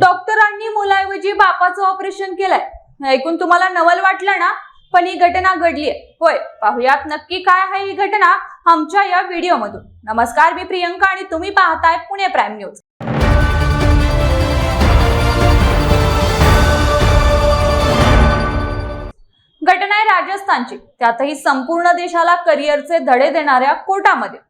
डॉक्टरांनी मुलाऐवजी बापाचं ऑपरेशन केलंय. ऐकून तुम्हाला नवल वाटलं ना? पण ही घटना घडलीय. होय पाहुयात नक्की काय आहे ही घटना आमच्या या व्हिडिओमधून. नमस्कार मी प्रियंका आणि तुम्ही पाहताय पुणे प्राईम न्यूज. घटना आहे राजस्थानची. त्यातही संपूर्ण देशाला करिअरचे धडे देणाऱ्या कोटामध्ये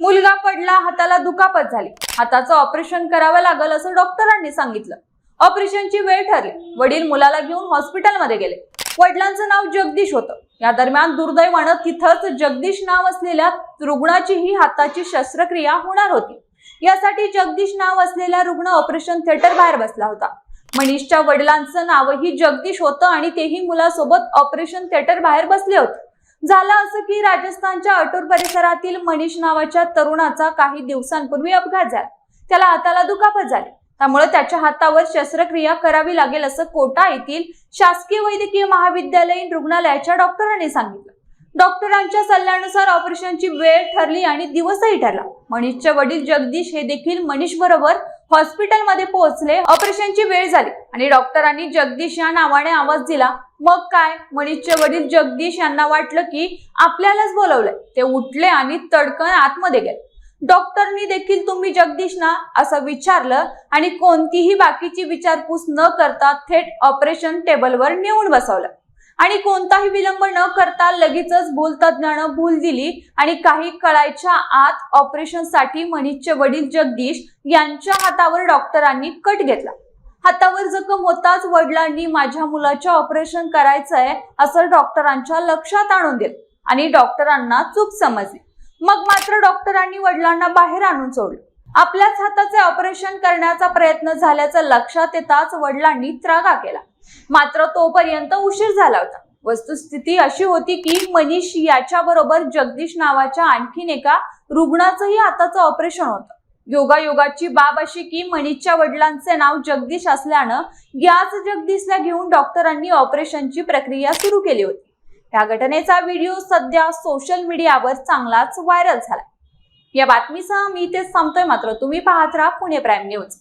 मुलगा पडला हाताला दुखापत झाली. हाताचं ऑपरेशन करावं लागल असं डॉक्टरांनी सांगितलं. ऑपरेशनची वेळ ठरली. वडील मुलाला घेऊन हॉस्पिटलमध्ये गेले. वडिलांचं नाव जगदीश होतं. या दरम्यान दुर्दैवानं तिथंच जगदीश नाव असलेल्या रुग्णाचीही हाताची शस्त्रक्रिया होणार होती. यासाठी जगदीश नाव असलेला रुग्ण ऑपरेशन थिएटर बाहेर बसला होता. मनीषच्या वडिलांचं नावही जगदीश होतं आणि तेही मुलासोबत ऑपरेशन थिएटर बाहेर बसले होते. झालं असं की राजस्थानच्या अटूर परिसरातील मनीष नावाच्या तरुणाचा काही दिवसांपूर्वी अपघात झाला. त्याला हाताला दुखापत झाली. त्यामुळे त्याच्या हातावर शस्त्रक्रिया करावी लागेल असं कोटा येथील शासकीय वैद्यकीय महाविद्यालयीन रुग्णालयाच्या डॉक्टरांनी सांगितलं. डॉक्टरांच्या सल्ल्यानुसार ऑपरेशनची वेळ ठरली आणि दिवसही ठरला. मनीषचे वडील जगदीश हे देखील मनीष बरोबर हॉस्पिटलमध्ये पोहोचले. ऑपरेशनची वेळ झाली आणि डॉक्टरांनी जगदीश या नावाने आवाज दिला. मग काय? मनीषचे वडील जगदीश यांना वाटलं की आपल्यालाच बोलवलंय. ते उठले आणि तडकन आतमध्ये गेले. डॉक्टरनी देखील तुम्ही जगदीश ना असं विचारलं आणि कोणतीही बाकीची विचारपूस न करता थेट ऑपरेशन टेबलवर नेऊन बसवलं. आणि कोणताही विलंब न करता लगेचच भूल तज्ज्ञानं भूल दिली आणि काही कळायच्या आत ऑपरेशनसाठी मनीषचे वडील जगदीश यांच्या हातावर डॉक्टरांनी कट घेतला. हातावर जखम होताच वडिलांनी माझ्या मुलाचं ऑपरेशन करायचंय असं डॉक्टरांच्या लक्षात आणून दिलं आणि डॉक्टरांना चूक समजली. मग मात्र डॉक्टरांनी वडिलांना बाहेर आणून सोडलं. आपल्याच हाताचे ऑपरेशन करण्याचा प्रयत्न झाल्याचं लक्षात येताच वडिलांनी त्रागा केला. मात्र तोपर्यंत उशीर झाला होता. वस्तुस्थिती अशी होती की मनीष याच्याबरोबर जगदीश नावाच्या आणखीन एका रुग्णाचंही आताच ऑपरेशन होतं. योगायोगाची बाब अशी की मनीषच्या वडिलांचे नाव जगदीश असल्यानं याच जगदीशला घेऊन डॉक्टरांनी ऑपरेशनची प्रक्रिया सुरू केली होती. या घटनेचा व्हिडिओ सध्या सोशल मीडियावर चांगलाच व्हायरल झाला या बातमीसह मी तेच थांबतोय. मात्र तुम्ही पाहत राहा पुणे प्राईम न्यूज